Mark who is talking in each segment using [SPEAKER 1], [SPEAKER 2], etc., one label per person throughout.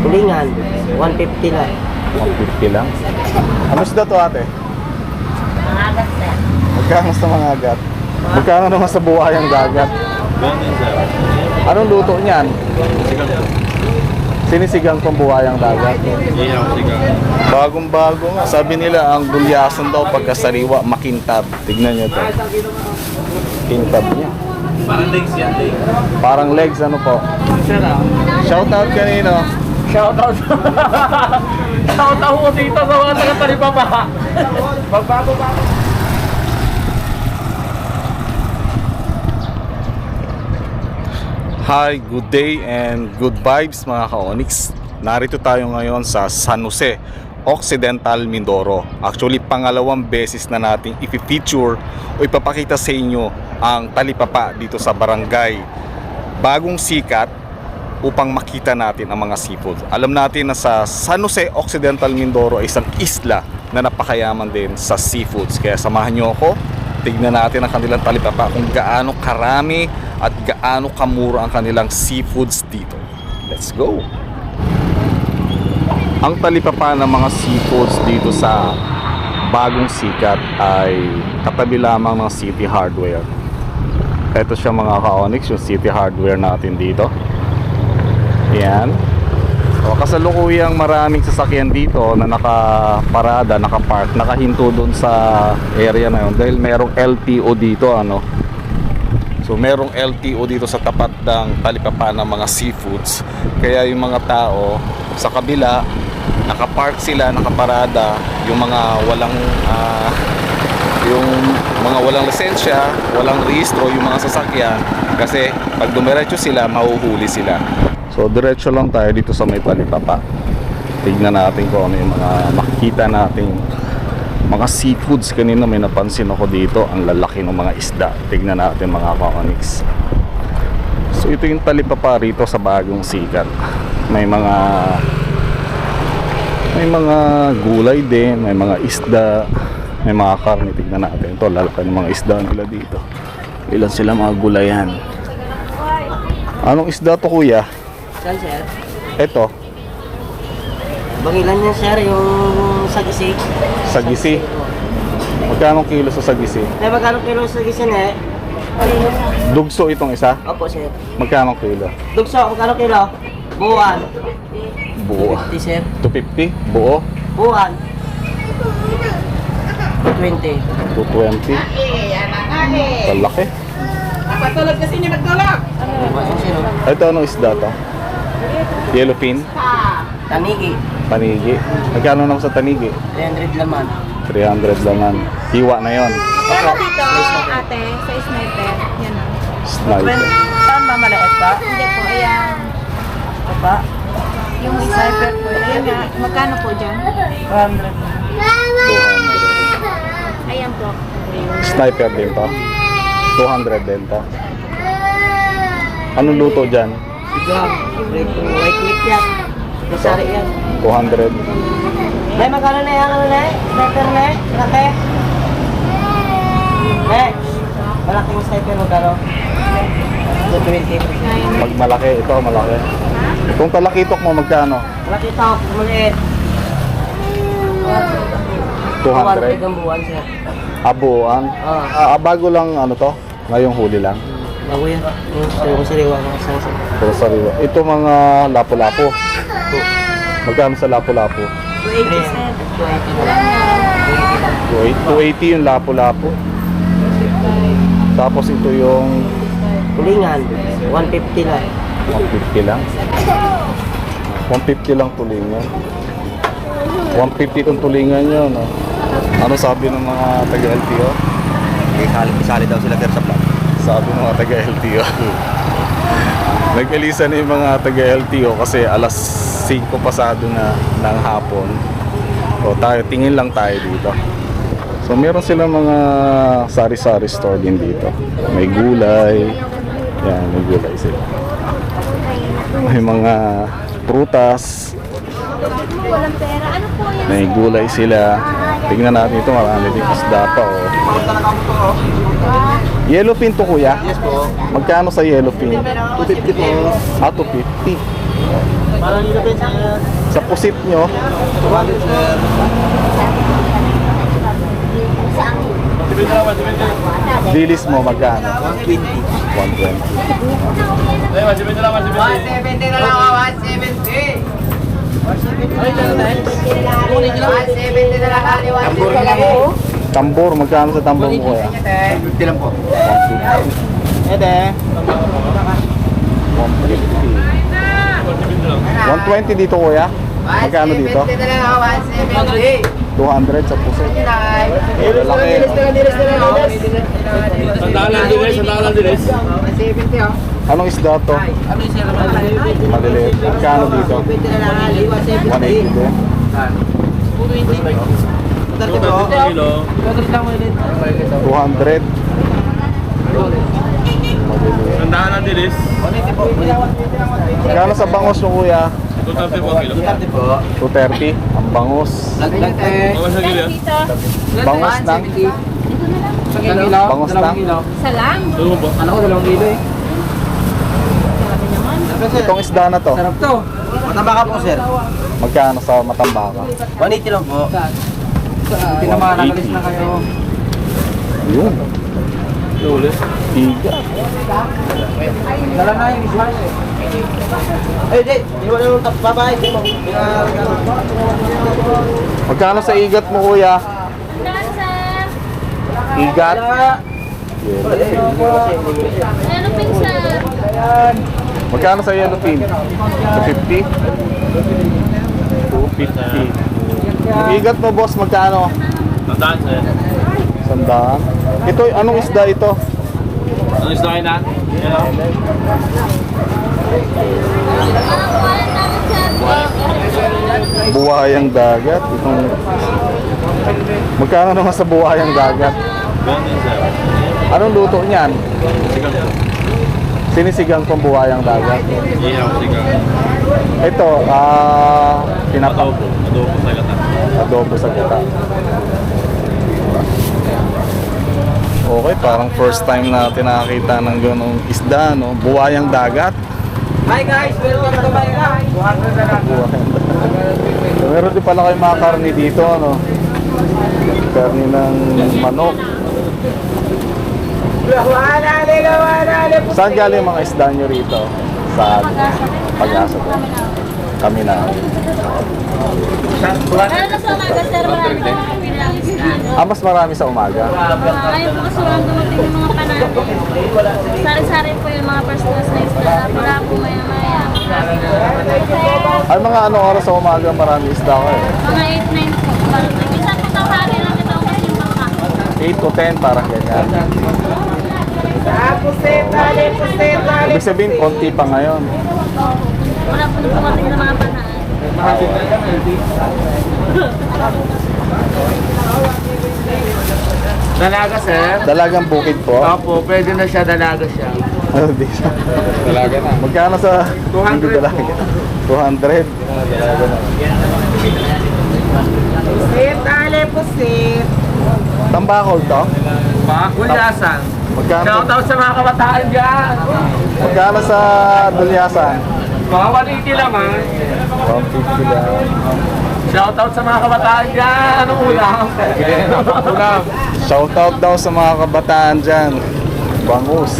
[SPEAKER 1] Tulingan, 150 lang.
[SPEAKER 2] 150 lang. Ano isda to ate?
[SPEAKER 3] Mangagat sir.
[SPEAKER 2] Magkano sa mga agat? Magkano naman sa buhayang dagat? Anong luto niyan? Sinisigang kong buhayang dagat. Bagong bago nga. Sabi nila ang gulyasan daw pagkasariwa makintab. Tignan nyo to. Kintab niya.
[SPEAKER 4] Parang legs yan, legs.
[SPEAKER 2] Parang legs ano po. Shout out kanino.
[SPEAKER 4] Shout out. Shout out ko dito sa mga taga-talibaba. Magbago ba?
[SPEAKER 2] Hi, good day and good vibes mga ka-Onyx. Narito tayo ngayon sa San Jose, Occidental Mindoro. Actually, pangalawang beses na nating ipifeature o ipapakita sa inyo ang talipapa dito sa barangay. Bagong sikat upang makita natin ang mga seafood. Alam natin na sa San Jose, Occidental Mindoro ay isang isla na napakayaman din sa seafoods. Kaya samahan nyo ako, tignan natin ang kanilang talipapa kung gaano karami at gaano kamura ang kanilang seafoods dito. Let's go! Ang talipapa ng mga seafoods dito sa bagong sikat ay katabi lamang ng City Hardware. Ito siya mga ka-Onyx, yung City Hardware natin dito. Yan. O, kasalukuyang maraming sasakyan dito na nakaparada, nakapark, nakahinto doon sa area na yun dahil merong LTO dito ano. So merong LTO dito sa tapat ng talipapa ng mga seafoods. Kaya yung mga tao sa kabila nakapark sila, nakaparada, yung mga walang ah, yung mga walang lisensya, walang rehistro, yung mga sasakyan kasi pag dumiretso sila, mahuhuli sila. So diretso lang tayo dito sa may talipapa. Tignan natin kung ano yung mga makikita nating mga seafoods kanina may napansin ako dito ang lalaki ng mga isda. Tignan natin mga kaonix so ito yung talipapa rito sa bagong sikat. May mga may mga gulay din may mga isda may mga karne. Tignan natin ito lalaki ng mga isda nila dito. Ilan sila mga gulayan? Anong isda to kuya?
[SPEAKER 1] Saan sir?
[SPEAKER 2] ito
[SPEAKER 1] Bangilan niya sir, yung sagisi.
[SPEAKER 2] sagisi magkano kilo sa sagisi?
[SPEAKER 1] Eh, magkano kilo sa sagisi na eh?
[SPEAKER 2] dugso itong isa
[SPEAKER 1] Opo sir.
[SPEAKER 2] magkano kilo?
[SPEAKER 1] Dugso, magkano kilo? Buwan.
[SPEAKER 2] buo
[SPEAKER 1] 50 sir.
[SPEAKER 2] 250 buo
[SPEAKER 1] Buwan. 20.
[SPEAKER 2] 220 kalaki
[SPEAKER 3] Patulog kasi niya magtulog.
[SPEAKER 1] Ano
[SPEAKER 2] ito anong isda to? Yellowfin
[SPEAKER 1] Tanigi.
[SPEAKER 2] panigi magkano naman sa tanigi?
[SPEAKER 1] 300 laman.
[SPEAKER 2] 300 laman hiwa na yon
[SPEAKER 3] Pero dito, ate, sa sniper. Yan o.
[SPEAKER 2] sniper
[SPEAKER 1] Saan mamalaet pa?
[SPEAKER 3] Hindi po, ayan.
[SPEAKER 1] Ito pa?
[SPEAKER 3] Yung sniper po. Ayan nga. Magkano po dyan?
[SPEAKER 1] 200.
[SPEAKER 2] 200
[SPEAKER 3] Ayan po.
[SPEAKER 2] sniper din to 200 din to anong luto dyan?
[SPEAKER 1] Sigang. White meat yan. Masari yan.
[SPEAKER 2] 200
[SPEAKER 1] May magkano na yan? Ano na? Sniper na? Laki? Eh, malaking sniper magkano? 220.
[SPEAKER 2] pag malaki ito malaki itong talakitok mo magkano?
[SPEAKER 1] Malaki ito, maliit.
[SPEAKER 2] 200
[SPEAKER 1] ang buwan sir.
[SPEAKER 2] abuan
[SPEAKER 1] Oo.
[SPEAKER 2] ah, bago lang ano to ngayong huli lang
[SPEAKER 1] Bago yan. Yung yung sariwa ng sasa.
[SPEAKER 2] Pero sariwa. Ito mga lapu-lapu. Magkano sa lapu-lapu?
[SPEAKER 1] 280 sir. 280 na lang.
[SPEAKER 2] 280 yung lapu-lapu. Tapos ito yung
[SPEAKER 1] Tulingan, 150 lang.
[SPEAKER 2] 150 lang. 150 lang tulingan. 150 itong tulingan nyo, no? Ano sabi ng mga taga-LTO?
[SPEAKER 4] Isali, isali daw sila there sa.
[SPEAKER 2] Sabi mga taga-LTO. Nag-elisa na yung mga taga-LTO kasi alas 5 pasado na ng hapon. So tayo, tingin lang tayo dito. So meron silang mga sari-sari store din dito. May gulay. Yan, may gulay sila. May mga prutas. May gulay sila. Tingnan natin ito, marami din isda pa. Oh. Yellowfin to kuya?
[SPEAKER 4] Yes po.
[SPEAKER 2] Magkano sa yellowfin?
[SPEAKER 4] 250 po.
[SPEAKER 2] Ah, 250.
[SPEAKER 1] Parang pa sir.
[SPEAKER 2] Sa pusit nyo,
[SPEAKER 1] 200 sir.
[SPEAKER 2] dilis mo magkano?
[SPEAKER 1] 120.
[SPEAKER 2] 120.
[SPEAKER 1] 170 na lang ako, 170. 170 na lang ako, 170 na lang ako.
[SPEAKER 2] Tambor, magkano sa tambor mo kuya?
[SPEAKER 1] 150 lang po.
[SPEAKER 2] 150.
[SPEAKER 1] Ede.
[SPEAKER 2] 120 dito kuya? Magkano dito?
[SPEAKER 1] 170 na lang ako, 170.
[SPEAKER 2] 200 sa
[SPEAKER 1] dilis,
[SPEAKER 4] sandaan lang dilis.
[SPEAKER 1] 170 oh.
[SPEAKER 2] Anong isda to?
[SPEAKER 1] Ano?
[SPEAKER 2] Maliliit. Magkano dito?
[SPEAKER 1] 170 na lang, Ali,
[SPEAKER 2] 180
[SPEAKER 1] 170.
[SPEAKER 2] din.
[SPEAKER 1] 220 po.
[SPEAKER 4] kilo.
[SPEAKER 1] 220 lang ulit.
[SPEAKER 2] 200. Maliliit.
[SPEAKER 4] Sandaan lang dilis.
[SPEAKER 1] 180 po.
[SPEAKER 2] Magkano sa bangos mo kuya?
[SPEAKER 4] 230 po kilo.
[SPEAKER 1] 230 po.
[SPEAKER 2] 230. Ang bangos.
[SPEAKER 4] Kilo.
[SPEAKER 2] Bangos.
[SPEAKER 1] 170. Isang kilo?
[SPEAKER 2] Bangos.
[SPEAKER 1] Ano ko, dalawang kilo eh.
[SPEAKER 2] Itong isda na to.
[SPEAKER 1] Sarap to. Mataba ka po, sir.
[SPEAKER 2] Magkano sa matambaka?
[SPEAKER 1] 180 lang po. Pinamanagalis na kayo.
[SPEAKER 2] Yun.
[SPEAKER 4] Ulit.
[SPEAKER 2] Tiga.
[SPEAKER 1] Dala na yung ismas. Eh, di. Iwan yung babae.
[SPEAKER 2] Magkano sa igat mo kuya? Igat?
[SPEAKER 3] Ano pinsa?
[SPEAKER 2] Magkano sa yellowfin? 250? 250. Igat mo boss, magkano?
[SPEAKER 4] Sandaan sir.
[SPEAKER 2] Sandaan. Ito, anong isda ito?
[SPEAKER 4] Ano isda kayo na? Yan o.
[SPEAKER 2] Buhayang dagat. Itong... Magkano naman sa buhayang dagat? Anong luto niyan?
[SPEAKER 4] Sigang.
[SPEAKER 2] Sinisigang pang buhayang dagat.
[SPEAKER 4] Ihaw, sigang.
[SPEAKER 2] Ito, ah, pinapa
[SPEAKER 4] Adobo. Adobo sa gata.
[SPEAKER 2] adobo sa gata. Okay, parang first time natin nakakita ng ganong isda, no? Buwayang dagat.
[SPEAKER 1] Hi guys, welcome to my guys. 200 na lang.
[SPEAKER 2] Buwayang dagat. Meron din pala kayo mga karni dito, no? Karni ng manok.
[SPEAKER 1] Wanale na wanale po.
[SPEAKER 2] Saan galing mga isda nyo rito? Sa pag-asa po. Kami na.
[SPEAKER 3] Ano sa? Marami.
[SPEAKER 2] Ah, mas marami sa umaga.
[SPEAKER 3] Ayun po kasi walang dumating yung mga panalo. Sari-sari po yung mga first na isda. Wala po maya-maya.
[SPEAKER 2] Ay, mga anong oras sa umaga marami isda ko eh.
[SPEAKER 3] Mga 8-9 po. Minsan po tanghali lang ito kasi yung bangka.
[SPEAKER 2] 8 to 10, parang ganyan. Ibig sabihin, konti pa ngayon.
[SPEAKER 3] Wala po na dumating na mga panalo.
[SPEAKER 1] Dalaga sir.
[SPEAKER 2] Dalagang bukid po.
[SPEAKER 1] Opo, pwede na siya, dalaga siya.
[SPEAKER 2] Ano di siya? Dalaga na. Magkano sa
[SPEAKER 1] 200
[SPEAKER 2] hindi dalaga? 200.
[SPEAKER 1] Puset, dale, puset.
[SPEAKER 2] Tambakol to?
[SPEAKER 1] Gulyasan.
[SPEAKER 2] Magkano,
[SPEAKER 1] Shoutout sa mga kabataan dyan.
[SPEAKER 2] magkano sa Dulyasan?
[SPEAKER 1] Mga waliti naman.
[SPEAKER 2] 150 lang.
[SPEAKER 1] Shoutout sa mga kabataan dyan. Anong ulam?
[SPEAKER 2] Ulam. Shoutout daw sa mga kabataan dyan. Bangus.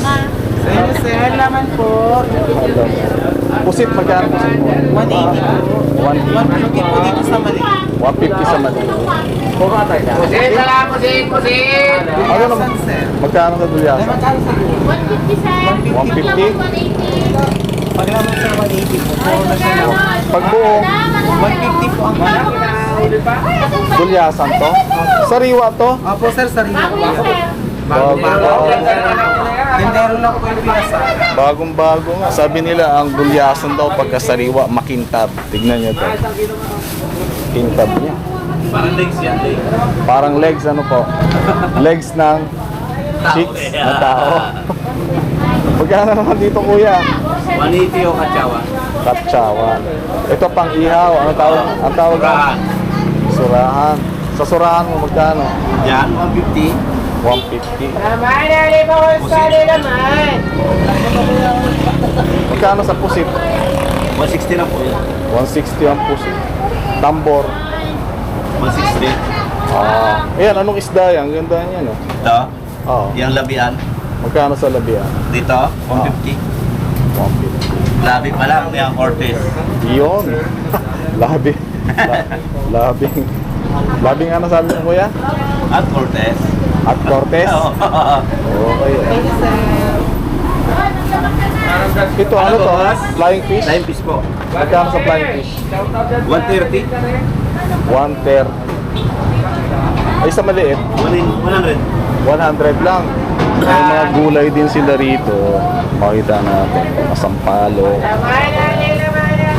[SPEAKER 1] Sir, sir, naman po.
[SPEAKER 2] Pusit, magkano pusit mo?
[SPEAKER 1] 180 po.
[SPEAKER 2] 150.
[SPEAKER 1] 150 po dito sa mali.
[SPEAKER 2] 150 sa mali.
[SPEAKER 1] Pusit na lang, pusit, pusit.
[SPEAKER 2] Ano naman? Magkano sa Dulyasan?
[SPEAKER 1] Magkano sa
[SPEAKER 3] 150, sir.
[SPEAKER 2] 150?
[SPEAKER 3] 180.
[SPEAKER 1] Pag naman sa 180 po. Puro na siya.
[SPEAKER 2] Pag buo,
[SPEAKER 1] 150 po ang malaki na.
[SPEAKER 2] Dulyasan to? Sariwa to?
[SPEAKER 1] Opo sir, sarili po.
[SPEAKER 2] Bago, bago.
[SPEAKER 1] Lang po yung pinasa.
[SPEAKER 2] Bagong bago nga. Sabi nila ang dulyasan daw pagkasariwa makintab. Tignan nyo to. Kintab niya.
[SPEAKER 4] Parang legs yan, legs.
[SPEAKER 2] Parang legs ano po? Legs ng chicks na tao. Magkano naman dito kuya?
[SPEAKER 4] 180 o katsawa.
[SPEAKER 2] Katsawan. Ito pang ihaw. Ano tawag? Ang tawag
[SPEAKER 4] Surahan.
[SPEAKER 2] Surahan. Sa surahan mo magkano?
[SPEAKER 4] Yan, 150.
[SPEAKER 2] 150.
[SPEAKER 1] Naman, ali mo ko sa naman.
[SPEAKER 2] Magkano sa pusit?
[SPEAKER 5] 160 lang po yan.
[SPEAKER 2] 160 ang pusi. Tambor.
[SPEAKER 5] 160.
[SPEAKER 2] Ah, ayan, anong isda yan? Ganda yan, no?
[SPEAKER 5] Ito,
[SPEAKER 2] Oo.
[SPEAKER 5] yung labian.
[SPEAKER 2] Magkano sa labian?
[SPEAKER 5] Dito, 150.
[SPEAKER 2] 150.
[SPEAKER 5] Labi pa lang, yung Cortez.
[SPEAKER 2] Yun. Labi. La, labing. Labing ano sabi mo kuya?
[SPEAKER 5] At Cortez.
[SPEAKER 2] At Cortez?
[SPEAKER 5] Oo.
[SPEAKER 2] Okay. Ito ano to? Flying fish?
[SPEAKER 5] Time piece po.
[SPEAKER 2] Magkano sa flying fish?
[SPEAKER 5] 130.
[SPEAKER 2] 130. Ay sa maliit,
[SPEAKER 5] 100.
[SPEAKER 2] 100 lang. May mga gulay din sila rito. Makita natin. Mga sampalo.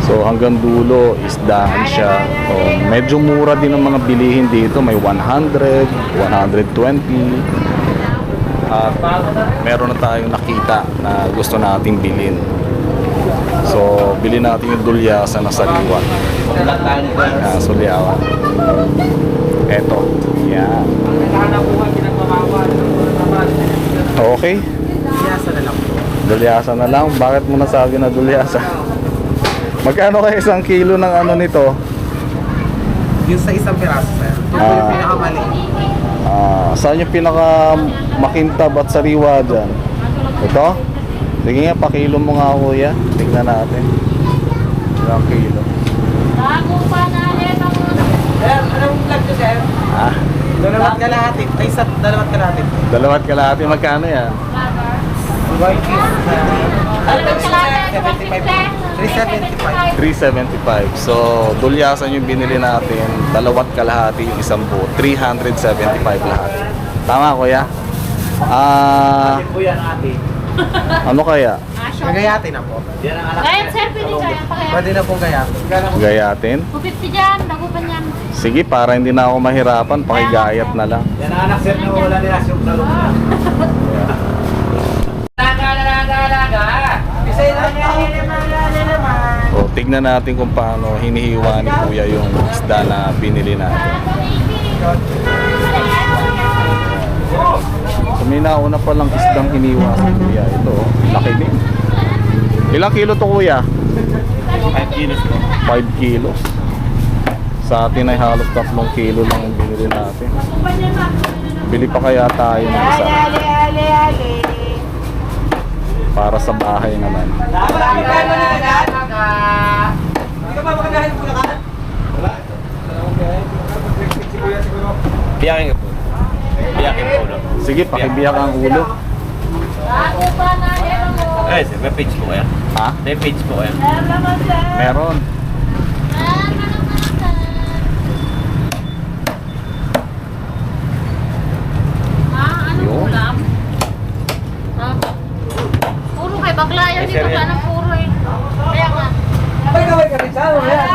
[SPEAKER 2] So hanggang dulo, isdaan siya. So, medyo mura din ang mga bilihin dito. May 100, 120. At meron na tayong nakita na gusto nating bilhin. So, bilhin natin yung dulyasa na sariwa. Yan, sulyawan. Eto. Yan. Okay. Dulyasa na lang. Bakit mo nasabi na dulyasa? Magkano kaya isang kilo ng ano nito?
[SPEAKER 1] Yung sa isang piraso, sir. Ito
[SPEAKER 2] Ah.
[SPEAKER 1] yung pinakamali.
[SPEAKER 2] Ah, saan yung pinaka makintab at sariwa dyan? Ito? Sige nga, pakilo mo nga kuya. Tingnan natin. Ilang kilo.
[SPEAKER 3] Bago pa na rin ako.
[SPEAKER 1] Sir, anong vlog to, sir?
[SPEAKER 2] Ah,
[SPEAKER 1] Dalawat kalahati. Ay, sa dalawat kalahati.
[SPEAKER 2] dalawat kalahati. Magkano yan?
[SPEAKER 1] White is,
[SPEAKER 3] Dalawang kalahati,
[SPEAKER 1] 375.
[SPEAKER 2] 375. So, dulyasan yung binili natin. Dalawat kalahati yung isang buo. 375 lahat. Tama, kuya? Ah,
[SPEAKER 5] Po yan ate.
[SPEAKER 2] Ano kaya?
[SPEAKER 1] Gagayati na po.
[SPEAKER 5] Yan ang
[SPEAKER 3] Ngayon,
[SPEAKER 5] niya.
[SPEAKER 3] sir, pwede kaya?
[SPEAKER 1] Pwede na pong gayati.
[SPEAKER 2] Gayatin?
[SPEAKER 3] 250 dyan, dagupan yan.
[SPEAKER 2] Sige, para hindi na ako mahirapan, pakigayat na lang.
[SPEAKER 5] Yan ang anak sir na wala nila siyang talong na.
[SPEAKER 1] Isa lang naman.
[SPEAKER 2] O, tignan natin kung paano hinihiwa ni Kuya yung isda na binili natin. So, may nauna palang isdang hiniwa si Kuya. Ito, oh, laki din. Ilang kilo to Kuya?
[SPEAKER 5] 5 kilos po.
[SPEAKER 2] 5 kilos. Sa atin ay halos 3 kilo lang yung binili natin. Bili pa kaya tayo ng isa. Para sa bahay naman.
[SPEAKER 5] Biyakin ka po. Biyakin po ulo.
[SPEAKER 2] Sige, pakibiyak ang ulo.
[SPEAKER 3] Bago pa na ako.
[SPEAKER 5] Eh, sir, may page po kaya?
[SPEAKER 2] Ha?
[SPEAKER 5] May page po kaya?
[SPEAKER 2] Meron.
[SPEAKER 3] Ah, ano
[SPEAKER 2] Yun.
[SPEAKER 3] ulam? Ha? Puro kay baglayan dito ka ng puro eh. Kaya nga.
[SPEAKER 1] Ay, kaway ka rin sa ano yan.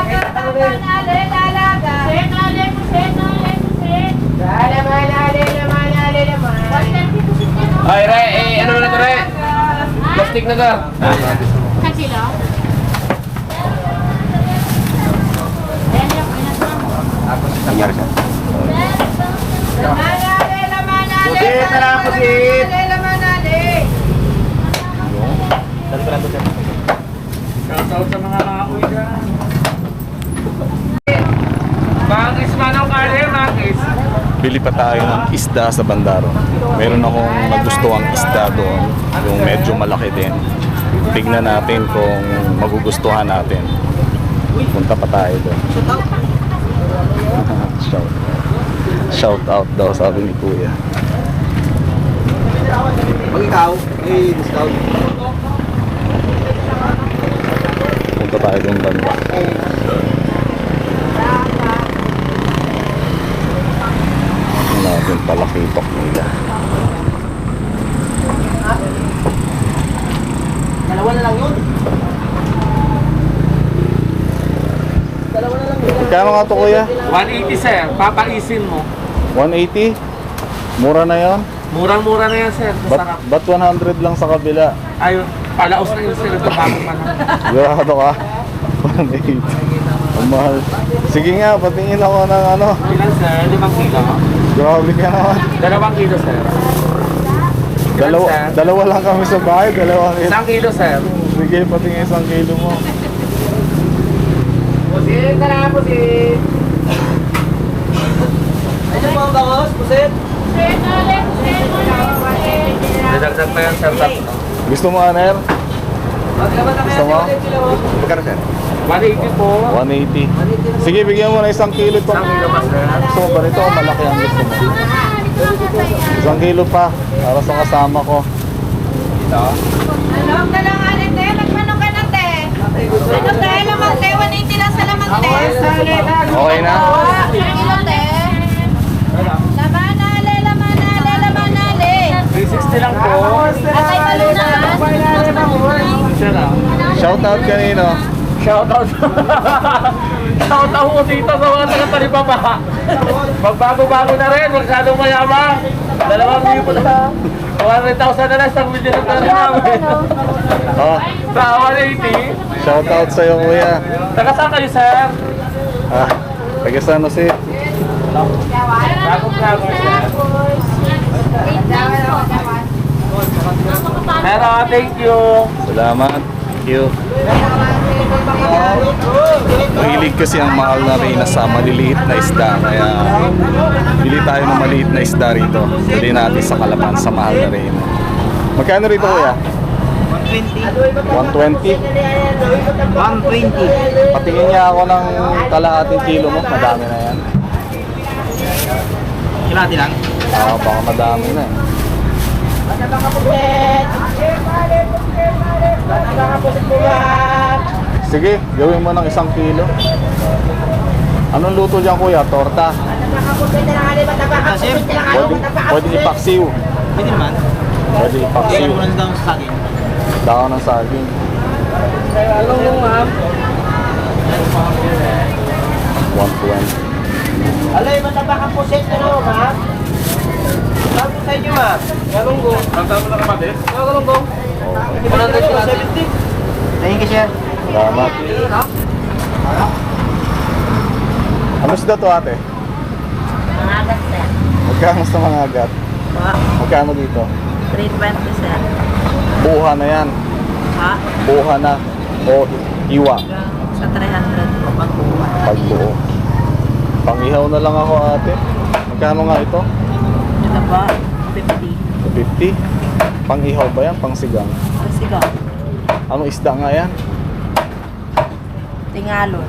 [SPEAKER 3] Set, ale mo, set, ale mo, One thirty to sit yan, oh.
[SPEAKER 4] Ay, Re, eh, ano na to, Re? Plastic na to.
[SPEAKER 3] Yan, ayan, ayan.
[SPEAKER 5] Nangyari siya.
[SPEAKER 1] Pusit na lang, pusit.
[SPEAKER 5] Saan pa lang po sir?
[SPEAKER 4] Shoutout sa mga mga uwi dyan. Mangis manong kare, mangis.
[SPEAKER 2] Bili pa tayo ng isda sa Bandaro. Meron akong nagustuhang isda doon. Yung medyo malaki din. Tignan natin kung magugustuhan natin. Punta pa tayo doon. Shout Shout out daw sabi ni Kuya.
[SPEAKER 1] Pag ikaw, may discount.
[SPEAKER 2] Punta tayo doon banda. Natin palakitok nila.
[SPEAKER 1] Dalawa na lang yun. Dalawa na lang yun.
[SPEAKER 2] Magkano nga to kuya?
[SPEAKER 4] 180, sir. Papaisin mo.
[SPEAKER 2] 180? Mura na yon?
[SPEAKER 4] Murang-mura na yan, sir. Masarap.
[SPEAKER 2] Ba't, ba't 100 lang sa kabila?
[SPEAKER 4] Ayun, palaos na yun, sir. Ito bago pa lang.
[SPEAKER 2] Sigurado ka? 180. Ang mahal. Sige nga, patingin ako ng ano.
[SPEAKER 4] Ilan, sir? Limang kilo.
[SPEAKER 2] Grabe ka naman.
[SPEAKER 4] Dalawang kilo, sir.
[SPEAKER 2] Dalawa, dalawa lang kami sa bahay, dalawa.
[SPEAKER 4] Isang kilo, sir.
[SPEAKER 2] Sige, patingin isang kilo mo.
[SPEAKER 1] Ano po ang bangos, pusit?
[SPEAKER 4] Dadagdag pa yan, sir.
[SPEAKER 2] Gusto mo, Aner? Gusto mo?
[SPEAKER 5] Magkano sir?
[SPEAKER 4] 180 po.
[SPEAKER 2] 180. Sige, bigyan mo na isang kilo ito.
[SPEAKER 4] Isang kilo pa, sir.
[SPEAKER 2] Gusto mo ba rito o malaki ang gusto mo? Isang kilo pa, para sa kasama ko.
[SPEAKER 6] Ano ka lang alit eh? Nagmanong ka na te. Ano te? Lamang te? 180 lang sa lamang te.
[SPEAKER 2] Okay na?
[SPEAKER 6] Kilo te. Lamanale, lamanale, lamanale.
[SPEAKER 4] 360 lang po.
[SPEAKER 6] Atay malunan.
[SPEAKER 4] Sir, ah.
[SPEAKER 2] Shout out?
[SPEAKER 4] Shoutout. Shoutout ko dito sa mga taga-talibaba. Magbago-bago na rin, masyadong mayamang. Dalawang libo na. 100,000 na lang, isang milyon na tayo namin.
[SPEAKER 2] Oh,
[SPEAKER 4] Sa 180.
[SPEAKER 2] shout out sa'yo kuya.
[SPEAKER 4] Taga saan kayo, sir?
[SPEAKER 2] Ah, taga San Jose.
[SPEAKER 4] Bagong vlogger, sir. Pero, thank you.
[SPEAKER 2] Salamat. Thank you. Mahilig kasi ang mahal na rin sa maliliit na isda. Kaya bili tayo ng maliit na isda rito. Bili natin sa Kalapan sa mahal na rin. Magkano rito kuya? 120. 120?
[SPEAKER 1] 120.
[SPEAKER 2] Patingin niya ako ng kalahating kilo mo. Madami na yan.
[SPEAKER 5] Kilati lang?
[SPEAKER 2] Ah, baka madami na eh. Sige, gawin mo ng isang kilo. Anong luto dyan kuya? Torta? Pwede, pwede ipaksiw.
[SPEAKER 5] pwede naman.
[SPEAKER 2] Pwede ipaksiw.
[SPEAKER 5] Lang daw sa akin.
[SPEAKER 2] Dahon ng saging.
[SPEAKER 4] Anong yung ma'am?
[SPEAKER 2] 120.
[SPEAKER 1] Alay, mataba ka pusit, ano, ma'am? Sabi sa inyo, ma'am.
[SPEAKER 4] Galong go. Tanda mo na kapatid? Oo, galong go.
[SPEAKER 2] Okay.
[SPEAKER 1] 170. Thank you, sir.
[SPEAKER 2] Salamat. Ano isda to ate?
[SPEAKER 6] Mangagat sir.
[SPEAKER 2] Magkano sa mga agat? Magkano dito?
[SPEAKER 6] 320 sir.
[SPEAKER 2] Buha na yan.
[SPEAKER 6] Ha?
[SPEAKER 2] Buha na. O iwa.
[SPEAKER 6] Sa 300 po pagbuwan.
[SPEAKER 2] Pagbuo. Pangihaw na lang ako ate. Magkano nga ito?
[SPEAKER 6] Ito ba? 50.
[SPEAKER 2] 50? Pangihaw ba yan? Pangsigang?
[SPEAKER 6] Ka.
[SPEAKER 2] Anong isda nga yan?
[SPEAKER 6] Tingalon.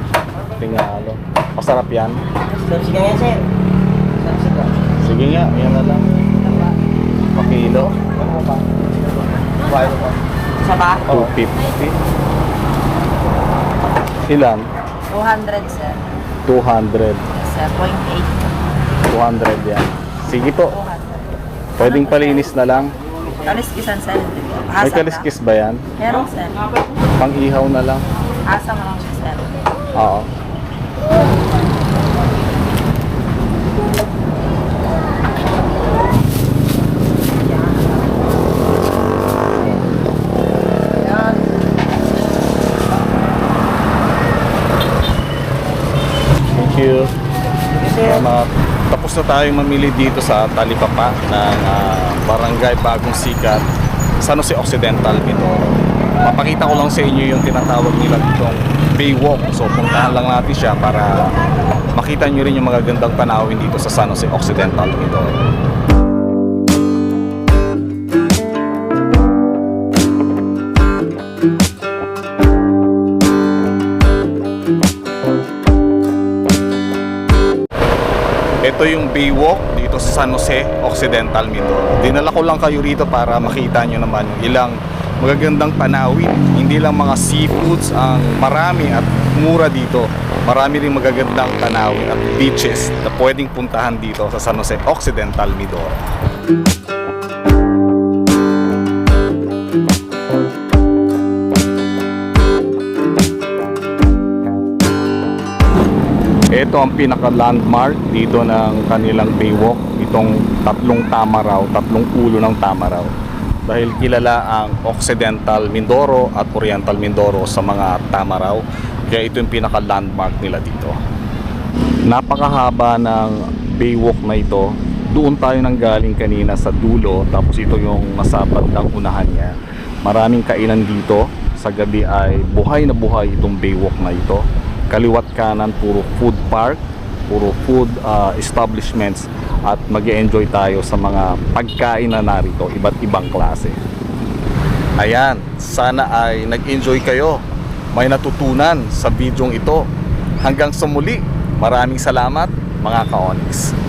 [SPEAKER 2] Tingalo. Masarap yan.
[SPEAKER 1] Sabi ka yan, sir. Sabi ka.
[SPEAKER 2] Sige nga, yan na lang. Pakilo.
[SPEAKER 6] Sa ba?
[SPEAKER 2] 250. Ilan?
[SPEAKER 6] 200 sir.
[SPEAKER 2] 200.
[SPEAKER 6] Sir, 0.8.
[SPEAKER 2] 200 yan. Sige po.
[SPEAKER 6] 200.
[SPEAKER 2] Pwedeng palinis na lang.
[SPEAKER 6] Kaliskisan sir.
[SPEAKER 2] May kaliskis ba yan?
[SPEAKER 6] Meron sir.
[SPEAKER 2] Pang-ihaw na lang.
[SPEAKER 6] Asam lang siya sir.
[SPEAKER 2] Oo. Thank you. Salamat. Tapos na tayong mamili dito sa Talipapa ng ah, Barangay Bagong Sikat, San Jose Occidental, Mindoro. Papakita ko lang sa inyo yung tinatawag nila ditong Baywalk. So puntahan lang natin siya para makita nyo rin yung mga gandang tanawin dito sa San Jose Occidental, Mindoro. Ito yung Baywalk dito sa San Jose Occidental Mindoro. Dinala ko lang kayo rito para makita nyo naman yung ilang magagandang tanawin. Hindi lang mga seafoods ang marami at mura dito. Marami rin magagandang tanawin at beaches na pwedeng puntahan dito sa San Jose Occidental Mindoro. Ito ang pinaka-landmark dito ng kanilang Baywalk. Itong tatlong tamaraw, tatlong ulo ng tamaraw. Dahil kilala ang Occidental Mindoro at Oriental Mindoro sa mga tamaraw. Kaya ito yung pinaka-landmark nila dito. Napakahaba ng Baywalk na ito. Doon tayo nang galing kanina sa dulo. Tapos ito yung nasa bandang unahan niya. Maraming kainan dito. Sa gabi ay buhay na buhay itong Baywalk na ito kaliwat kanan puro food park, puro food ah, establishments at mag enjoy tayo sa mga pagkain na narito, iba't ibang klase. Ayan, sana ay nag-enjoy kayo. May natutunan sa bidyong ito. Hanggang sa muli, maraming salamat mga ka-Onyx.